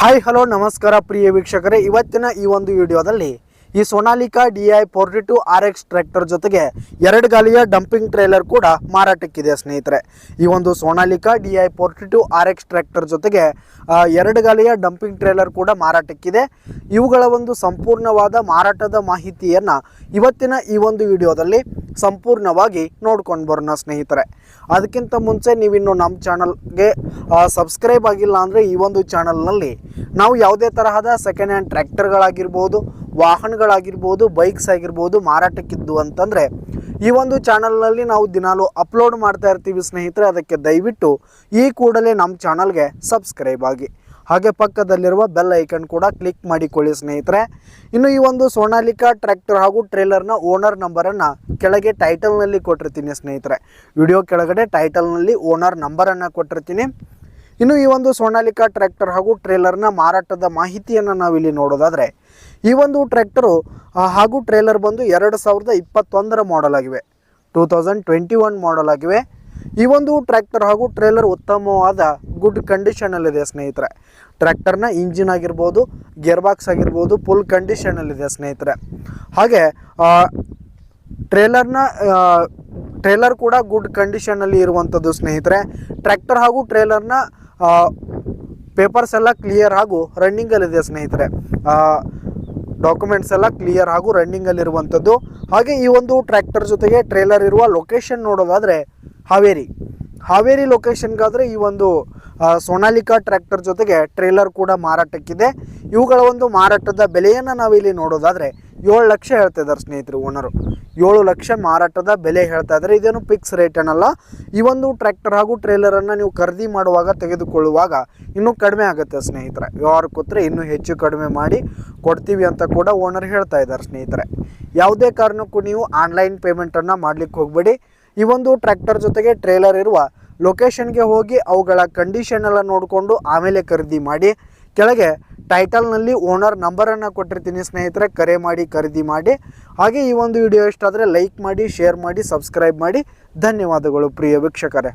Hi hello ನಮಸ್ಕಾರ ಪ್ರಿಯ ವೀಕ್ಷಕರೇ. ಇವತ್ತಿನ ಈ ಒಂದು ವಿಡಿಯೋದಲ್ಲಿ ಈ Sonalika D I forty two R X tractor ಜೊತೆಗೆ ಎರಡು ಗಾಲಿಯ ಡಂಪಿಂಗ್ ಟ್ರೇಲರ್ ಕೂಡ ಮಾರಾಟಕ್ಕಿದೆ, ಸ್ನೇಹಿತರೆ. ಈ ಒಂದು Sonalika D I forty two R X tractor ಜೊತೆಗೆ ಎರಡು ಗಾಲಿಯ ಡಂಪಿಂಗ್ ಟ್ರೇಲರ್ ಕೂಡ ಮಾರಾಟಕ್ಕಿದೆ. ಇವುಗಳ ಒಂದು ಸಂಪೂರ್ಣವಾದ ಮಾರಾಟದ ಮಾಹಿತಿಯನ್ನು ಇವತ್ತಿನ ಈ ಒಂದು ವಿಡಿಯೋದಲ್ಲಿ ಸಂಪೂರ್ಣವಾಗಿ ನೋಡ್ಕೊಂಡು ಬರೋಣ, ಸ್ನೇಹಿತರೆ. ಅದಕ್ಕಿಂತ ಮುಂಚೆ ನೀವಿನ್ನು ನಮ್ಮ ಚಾನಲ್ಗೆ ಸಬ್ಸ್ಕ್ರೈಬ್ ಆಗಿಲ್ಲ ಅಂದರೆ ಈ ಒಂದು ಚಾನಲ್ನಲ್ಲಿ ನಾವು ಯಾವುದೇ ತರಹದ ಸೆಕೆಂಡ್ ಹ್ಯಾಂಡ್ ಟ್ರ್ಯಾಕ್ಟರ್ಗಳಾಗಿರ್ಬೋದು ವಾಹನಗಳಾಗಿರ್ಬೋದು ಬೈಕ್ಸ್ ಆಗಿರ್ಬೋದು, ಮಾರಾಟಕ್ಕಿದ್ದು ಅಂತಂದರೆ, ಈ ಒಂದು ಚಾನಲ್ನಲ್ಲಿ ನಾವು ದಿನಾಲು ಅಪ್ಲೋಡ್ ಮಾಡ್ತಾ ಇರ್ತೀವಿ ಸ್ನೇಹಿತರೆ, ಅದಕ್ಕೆ ದಯವಿಟ್ಟು ಈ ಕೂಡಲೇ ನಮ್ಮ ಚಾನಲ್ಗೆ ಸಬ್ಸ್ಕ್ರೈಬ್ ಆಗಿ. ಹಾಗೆ ಪಕ್ಕದಲ್ಲಿರುವ ಬೆಲ್ ಐಕನ್ ಕೂಡ ಕ್ಲಿಕ್ ಮಾಡಿಕೊಳ್ಳಿ ಸ್ನೇಹಿತರೆ. ಇನ್ನು ಈ ಒಂದು ಸೋನಾಲಿಕಾ ಟ್ರ್ಯಾಕ್ಟರ್ ಹಾಗೂ ಟ್ರೇಲರ್ನ ಓನರ್ ನಂಬರನ್ನು ಕೆಳಗೆ ಟೈಟಲ್ನಲ್ಲಿ ಕೊಟ್ಟಿರ್ತೀನಿ ಸ್ನೇಹಿತರೆ. ವಿಡಿಯೋ ಕೆಳಗಡೆ ಟೈಟಲ್ನಲ್ಲಿ ಓನರ್ ನಂಬರನ್ನು ಕೊಟ್ಟಿರ್ತೀನಿ. ಇನ್ನು ಈ ಒಂದು ಸೋನಾಲಿಕಾ ಟ್ರ್ಯಾಕ್ಟರ್ ಹಾಗೂ ಟ್ರೇಲರ್ನ ಮಾರಾಟದ ಮಾಹಿತಿಯನ್ನು ನಾವಿಲ್ಲಿ ನೋಡೋದಾದರೆ, ಈ ಒಂದು ಟ್ರ್ಯಾಕ್ಟರು ಹಾಗೂ ಟ್ರೇಲರ್ ಬಂದು ಎರಡು ಸಾವಿರದ ಇಪ್ಪತ್ತೊಂದರ ಮಾಡೆಲ್ ಆಗಿವೆ. Two thousand twenty one model ಆಗಿವೆ. ಈ ಒಂದು ಟ್ರ್ಯಾಕ್ಟರ್ ಹಾಗೂ ಟ್ರೇಲರ್ ಉತ್ತಮವಾದ ಗುಡ್ ಕಂಡೀಷನಲ್ಲಿದೆ ಸ್ನೇಹಿತರೆ. ಟ್ರ್ಯಾಕ್ಟರ್ನ ಇಂಜಿನ್ ಆಗಿರ್ಬೋದು ಗೇರ್ ಬಾಕ್ಸ್ ಆಗಿರ್ಬೋದು, ಫುಲ್ ಕಂಡೀಷನಲ್ಲಿದೆ ಸ್ನೇಹಿತರೆ. ಹಾಗೆ ಟ್ರೇಲರ್ನ ಟ್ರೇಲರ್ ಕೂಡ ಗುಡ್ ಕಂಡೀಷನಲ್ಲಿ ಇರುವಂಥದ್ದು ಸ್ನೇಹಿತರೆ. ಟ್ರ್ಯಾಕ್ಟರ್ ಹಾಗೂ ಟ್ರೇಲರ್ನ ಪೇಪರ್ಸ್ ಎಲ್ಲ ಕ್ಲಿಯರ್ ಹಾಗೂ ರನ್ನಿಂಗಲ್ಲಿದೆ ಸ್ನೇಹಿತರೆ. ಡಾಕ್ಯುಮೆಂಟ್ಸ್ ಎಲ್ಲ ಕ್ಲಿಯರ್ ಹಾಗೂ ರನ್ನಿಂಗಲ್ಲಿರುವಂಥದ್ದು ಹಾಗೆ ಈ ಒಂದು ಟ್ರ್ಯಾಕ್ಟರ್ ಜೊತೆಗೆ ಟ್ರೇಲರ್ ಇರುವ ಲೊಕೇಶನ್ ನೋಡೋದಾದರೆ ಹಾವೇರಿ. ಹಾವೇರಿ ಲೊಕೇಶನ್ಗಾದರೆ ಈ ಒಂದು ಸೋನಾಲಿಕಾ ಟ್ರ್ಯಾಕ್ಟರ್ ಜೊತೆಗೆ ಟ್ರೇಲರ್ ಕೂಡ ಮಾರಾಟಕ್ಕಿದೆ. ಇವುಗಳ ಒಂದು ಮಾರಾಟದ ಬೆಲೆಯನ್ನು ನಾವಿಲ್ಲಿ ನೋಡೋದಾದರೆ ಏಳು ಲಕ್ಷ ಹೇಳ್ತಾ ಇದ್ದಾರೆ ಸ್ನೇಹಿತರು ಓನರು ಏಳು ಲಕ್ಷ ಮಾರಾಟದ ಬೆಲೆ ಹೇಳ್ತಾ ಇದ್ದಾರೆ. ಇದೇನು ಫಿಕ್ಸ್ ರೇಟ್ ಅನ್ನಲ್ಲ ಈ ಒಂದು ಟ್ರ್ಯಾಕ್ಟರ್ ಹಾಗೂ ಟ್ರೇಲರನ್ನು ನೀವು ಖರೀದಿ ಮಾಡುವಾಗ ತೆಗೆದುಕೊಳ್ಳುವಾಗ ಇನ್ನೂ ಕಡಿಮೆ ಆಗುತ್ತೆ ಸ್ನೇಹಿತರೆ. ವ್ಯವಹಾರ ಕೂತ್ರೆ ಇನ್ನೂ ಹೆಚ್ಚು ಕಡಿಮೆ ಮಾಡಿ ಕೊಡ್ತೀವಿ ಅಂತ ಕೂಡ ಓನರ್ ಹೇಳ್ತಾ ಇದ್ದಾರೆ ಸ್ನೇಹಿತರೆ. ಯಾವುದೇ ಕಾರಣಕ್ಕೂ ನೀವು ಆನ್ಲೈನ್ ಪೇಮೆಂಟನ್ನು ಮಾಡಲಿಕ್ಕೆ ಹೋಗಬೇಡಿ. ಈ ಒಂದು ಟ್ರ್ಯಾಕ್ಟರ್ ಜೊತೆಗೆ ಟ್ರೇಲರ್ ಇರುವ ಲೊಕೇಶನ್ಗೆ ಹೋಗಿ ಅವುಗಳ ಕಂಡೀಷನ್ ಎಲ್ಲ ನೋಡಿಕೊಂಡು ಆಮೇಲೆ ಖರೀದಿ ಮಾಡಿ, ಕೆಳಗೆ ಟೈಟಲ್ನಲ್ಲಿ ಓನರ್ ನಂಬರನ್ನು ಕೊಟ್ಟಿರ್ತೀನಿ ಸ್ನೇಹಿತರೆ, ಕರೆ ಮಾಡಿ, ಖರೀದಿ ಮಾಡಿ. ಹಾಗೆ ಈ ಒಂದು ವಿಡಿಯೋ ಇಷ್ಟ ಆದರೆ ಲೈಕ್ ಮಾಡಿ ಶೇರ್ ಮಾಡಿ ಸಬ್ಸ್ಕ್ರೈಬ್ ಮಾಡಿ. ಧನ್ಯವಾದಗಳು ಪ್ರಿಯ ವೀಕ್ಷಕರೇ.